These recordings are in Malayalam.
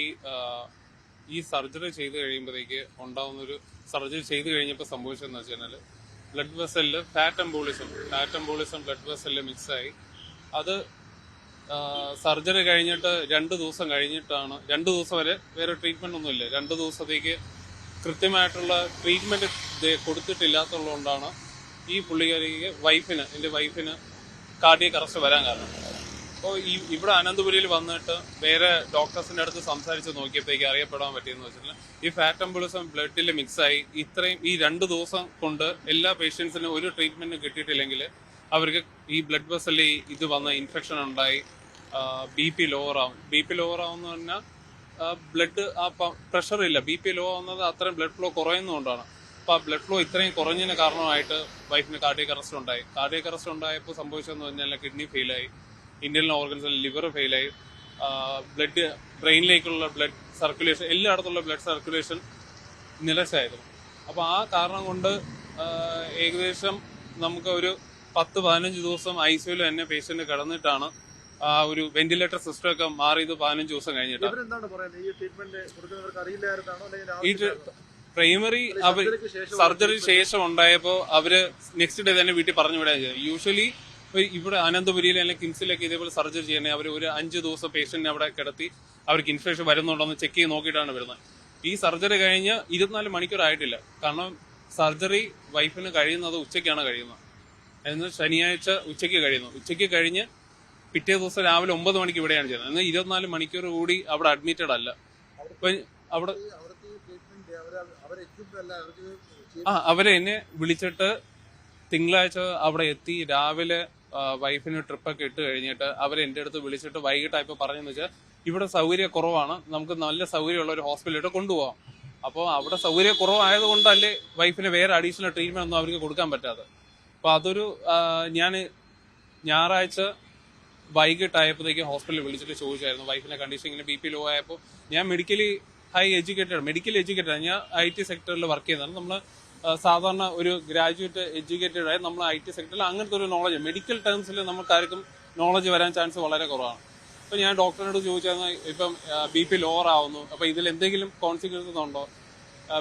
ഈ ഈ സർജറി ചെയ്ത് കഴിയുമ്പോഴേക്ക് ഉണ്ടാവുന്ന ഒരു സർജറി ചെയ്ത് കഴിഞ്ഞപ്പോൾ സംഭവിച്ചതെന്ന് വെച്ച് കഴിഞ്ഞാൽ blood വെസലിൽ fat embolism fat embolism blood വെസലിൽ മിക്സായി. അത് സർജറി കഴിഞ്ഞിട്ട് രണ്ട് ദിവസം കഴിഞ്ഞിട്ടാണ് രണ്ട് ദിവസം വരെ വേറെ ട്രീറ്റ്മെന്റ് ഒന്നുമില്ല. രണ്ട് ദിവസത്തേക്ക് കൃത്യമായിട്ടുള്ള ട്രീറ്റ്മെന്റ് കൊടുത്തിട്ടില്ലാത്തതുകൊണ്ടാണ് ഈ പുള്ളിക്കാരിക്ക് വൈഫിന് എന്റെ വൈഫിന് കാർഡിയ അറസ്റ്റ് വരാൻ കാരണം. അപ്പോൾ ഈ ഇവിടെ അനന്തപുരിയിൽ വന്നിട്ട് വേറെ ഡോക്ടേഴ്സിന്റെ അടുത്ത് സംസാരിച്ച് നോക്കിയപ്പോഴേക്ക് അറിയപ്പെടാൻ പറ്റിയെന്ന് വെച്ചിട്ടുണ്ടെങ്കിൽ ഈ ഫാറ്റ് എംബുളിസം ബ്ലഡിൽ മിക്സായി ഇത്രയും ഈ രണ്ട് ദിവസം കൊണ്ട് എല്ലാ പേഷ്യൻസിനും ഒരു ട്രീറ്റ്മെന്റ് കിട്ടിയിട്ടില്ലെങ്കിൽ അവർക്ക് ഈ ബ്ലഡ് വെസലിൽ ഇത് വന്ന ഇൻഫെക്ഷൻ ഉണ്ടായി. ബി പി ലോവർ ആവും. ബി പി ലോവർ ആവുന്ന പറഞ്ഞാൽ ബ്ലഡ് ആ പ്രഷർ ഇല്ല. ബി പി ലോ ആവുന്നത് അത്രയും ബ്ലഡ് ഫ്ലോ കുറയുന്നതുകൊണ്ടാണ്. അപ്പൊ ആ ബ്ലഡ് ഫ്ലോ ഇത്രയും കുറഞ്ഞതിന് കാരണമായിട്ട് വൈഫിന് കാർഡിയക് അറസ്റ്റ് ഉണ്ടായി. കാർഡിയക് അറസ്റ്റ് ഉണ്ടായപ്പോൾ സംഭവിച്ചതെന്ന് പറഞ്ഞാൽ കിഡ്നി ഫെയിലായി ഇന്ത്യൻ ഓർഗൻസിൽ ലിവർ ഫെയിലായി ബ്ലഡ് ബ്രെയിനിലേക്കുള്ള ബ്ലഡ് സർക്കുലേഷൻ എല്ലായിടത്തുള്ള ബ്ലഡ് സർക്കുലേഷൻ നിലച്ചായിരുന്നു. അപ്പോൾ ആ കാരണം കൊണ്ട് ഏകദേശം നമുക്ക് ഒരു പത്ത് പതിനഞ്ച് ദിവസം ഐ സിയുയിൽ തന്നെ പേഷ്യന്റ് കിടന്നിട്ടാണ് ആ ഒരു വെന്റിലേറ്റർ സിസ്റ്റം ഒക്കെ മാറിയത് പതിനഞ്ച് ദിവസം കഴിഞ്ഞിട്ട്? പ്രൈമറി അവർ സർജറി ശേഷം ഉണ്ടായപ്പോൾ അവർ നെക്സ്റ്റ് ഡേ തന്നെ വീട്ടിൽ പറഞ്ഞു വിടാൻ യൂഷ്വലി ഇവിടെ അനന്തപുരിയിൽ അല്ലെങ്കിൽ കിംസിലൊക്കെ ഇതേപോലെ സർജറി ചെയ്യണേ അവർ ഒരു അഞ്ച് ദിവസം പേഷ്യന്റിനെ അവിടെ കിടത്തി അവർക്ക് ഇൻഫെക്ഷൻ വരുന്നുണ്ടോ എന്ന് ചെക്ക് ചെയ്ത് നോക്കിയിട്ടാണ് വരുന്നത്. ഈ സർജറി കഴിഞ്ഞ് ഇരുപത്തിനാല് മണിക്കൂർ ആയിട്ടില്ല. കാരണം സർജറി വൈഫിന് കഴിയുന്നത് ഉച്ചയ്ക്കാണ് കഴിയുന്നത്. എന്ന് ശനിയാഴ്ച ഉച്ചയ്ക്ക് കഴിയുന്നു. ഉച്ചയ്ക്ക് കഴിഞ്ഞ് പിറ്റേ ദിവസം രാവിലെ ഒമ്പത് മണിക്ക് ഇവിടെയാണ് ചെയ്യുന്നത്. എന്നാൽ ഇരുപത്തിനാല് മണിക്കൂർ കൂടി അവിടെ അഡ്മിറ്റഡ് അല്ല. അവിടെ ആ അവരെന്നെ വിളിച്ചിട്ട് തിങ്കളാഴ്ച അവിടെ എത്തി. രാവിലെ വൈഫിന് ട്രിപ്പൊക്കെ ഇട്ട് കഴിഞ്ഞിട്ട് അവർ എന്റെ അടുത്ത് വിളിച്ചിട്ട് വൈകിട്ടായപ്പോൾ പറഞ്ഞെന്ന് വെച്ചാൽ ഇവിടെ സൗകര്യ കുറവാണ്. നമുക്ക് നല്ല സൗകര്യമുള്ള ഒരു ഹോസ്പിറ്റലിലോട്ട് കൊണ്ടുപോകാം അപ്പോൾ അവിടെ സൗകര്യ കുറവായത് കൊണ്ടല്ലേ വൈഫിന് വേറെ അഡീഷണൽ ട്രീറ്റ്മെന്റ് ഒന്നും അവർക്ക് കൊടുക്കാൻ പറ്റാതെ അപ്പോൾ അതൊരു ഞാൻ ഞായറാഴ്ച വൈകിട്ടായപ്പോഴത്തേക്ക് ഹോസ്പിറ്റലിൽ വിളിച്ചിട്ട് ചോദിച്ചായിരുന്നു. വൈഫിന്റെ കണ്ടീഷൻ ഇങ്ങനെ ബി പി ലോ ആയപ്പോൾ ഞാൻ medically high educated medical educated ഞാൻ ഐ ടി സെക്ടറിൽ വർക്ക് ചെയ്യുന്നതാണ്. നമ്മൾ സാധാരണ ഒരു ഗ്രാജുവേറ്റ് എഡ്യൂക്കേറ്റഡ് ആയി നമ്മൾ ഐ ടി സെക്ടറിൽ അങ്ങനത്തെ ഒരു നോളജ് മെഡിക്കൽ ടേംസിൽ നമുക്കാർക്കും നോളജ് വരാൻ ചാൻസ് വളരെ കുറവാണ്. അപ്പോൾ ഞാൻ ഡോക്ടറിനോട് ചോദിച്ചാൽ ഇപ്പം ബി പി ലോവർ ആവുന്നു അപ്പോൾ ഇതിൽ എന്തെങ്കിലും കോൺസിക്വൻസസ് ഉണ്ടോ?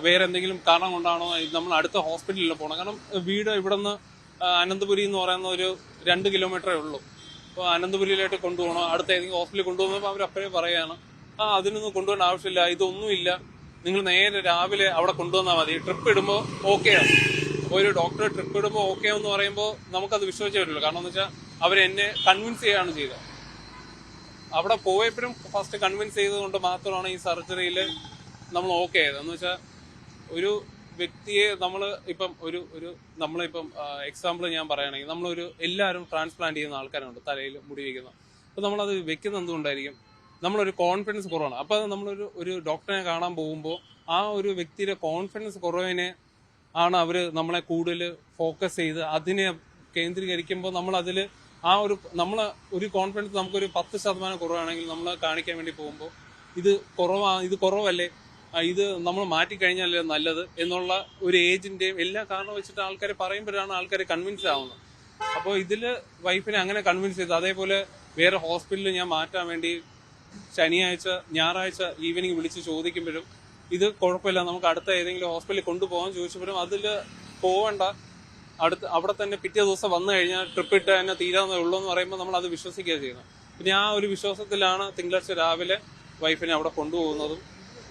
വേറെ എന്തെങ്കിലും കാരണം കൊണ്ടാണോ നമ്മൾ അടുത്ത ഹോസ്പിറ്റലിൽ പോകണം കാരണം വീട് ഇവിടെ നിന്ന് അനന്തപുരി എന്ന് പറയുന്ന ഒരു രണ്ട് കിലോമീറ്ററേ ഉള്ളൂ. അപ്പോൾ അനന്തപുരിയിലായിട്ട് കൊണ്ടുപോകണം അടുത്ത ഏതെങ്കിലും ഹോസ്പിറ്റലിൽ കൊണ്ടുപോകുമ്പോൾ അവർ അപ്പോഴേ പറയുകയാണ് ആ അതിനൊന്നും കൊണ്ടുപോകേണ്ട ആവശ്യമില്ല ഇതൊന്നുമില്ല. നിങ്ങൾ നേരെ രാവിലെ അവിടെ കൊണ്ടുവന്നാൽ മതി. ട്രിപ്പ് ഇടുമ്പോൾ ഓക്കെയാണ് അപ്പോൾ ഒരു ഡോക്ടർ ട്രിപ്പ് ഇടുമ്പോൾ ഓക്കെ എന്ന് പറയുമ്പോൾ നമുക്കത് വിശ്വസിച്ചേ പറ്റുള്ളൂ. കാരണം എന്ന് വെച്ചാൽ അവർ എന്നെ കൺവിൻസ് ചെയ്യുകയാണ് ചെയ്തത്. അവിടെ പോയപ്പോഴും ഫസ്റ്റ് കൺവിൻസ് ചെയ്തതുകൊണ്ട് മാത്രമാണ് ഈ സർജറിയിൽ നമ്മൾ ഓക്കെ ആയത്. എന്ന് വെച്ചാൽ ഒരു വ്യക്തിയെ നമ്മൾ ഇപ്പം ഒരു ഒരു നമ്മളിപ്പം എക്സാമ്പിൾ ഞാൻ പറയുകയാണെങ്കിൽ നമ്മളൊരു എല്ലാവരും ട്രാൻസ്പ്ലാന്റ് ചെയ്യുന്ന ആൾക്കാരുണ്ട് തലയിൽ മുടി വയ്ക്കുന്ന അപ്പം നമ്മളത് വെക്കുന്ന എന്തുകൊണ്ടായിരിക്കും? നമ്മളൊരു കോൺഫിഡൻസ് കുറവാണ്. അപ്പോൾ നമ്മളൊരു ഒരു ഡോക്ടറെ കാണാൻ പോകുമ്പോൾ ആ ഒരു വ്യക്തിയുടെ കോൺഫിഡൻസ് കുറവിനെ ആണ് അവർ നമ്മളെ കൂടുതൽ ഫോക്കസ് ചെയ്ത് അതിനെ കേന്ദ്രീകരിക്കുമ്പോൾ നമ്മൾ അതിൽ ആ ഒരു നമ്മൾ ഒരു കോൺഫിഡൻസ് നമുക്കൊരു പത്ത് ശതമാനം കുറവാണെങ്കിൽ നമ്മൾ കാണിക്കാൻ വേണ്ടി പോകുമ്പോൾ ഇത് കുറവാ ഇത് കുറവല്ലേ? ഇത് നമ്മൾ മാറ്റിക്കഴിഞ്ഞാലേ നല്ലത് എന്നുള്ള ഒരു ഏജിന്റെയും എല്ലാ കാരണം വെച്ചിട്ട് ആൾക്കാർ പറയുമ്പോഴാണ് ആൾക്കാർ കൺവിൻസ് ആവുന്നത്. അപ്പോൾ ഇതിൽ വൈഫിനെ അങ്ങനെ കൺവിൻസ് ചെയ്തു അതേപോലെ വേറെ ഹോസ്പിറ്റലിൽ ഞാൻ മാറ്റാൻ വേണ്ടി ശനിയാഴ്ച ഞായറാഴ്ച ഈവനിങ് വിളിച്ച് ചോദിക്കുമ്പോഴും ഇത് കുഴപ്പമില്ല നമുക്ക് അടുത്ത ഏതെങ്കിലും ഹോസ്പിറ്റലിൽ കൊണ്ടുപോകാൻ ചോദിച്ചപ്പോഴും അതിൽ പോവണ്ട. അടുത്ത് അവിടെ തന്നെ പിറ്റേ ദിവസം വന്നു കഴിഞ്ഞാൽ ട്രിപ്പ് ഇട്ട് തന്നെ തീരാന്നേ ഉള്ളൂ എന്ന് പറയുമ്പോൾ നമ്മൾ അത് വിശ്വസിക്കുകയാണ് ചെയ്യുന്നത്. പിന്നെ ആ ഒരു വിശ്വാസത്തിലാണ് തിങ്കളാഴ്ച രാവിലെ വൈഫിനെ അവിടെ കൊണ്ടുപോകുന്നതും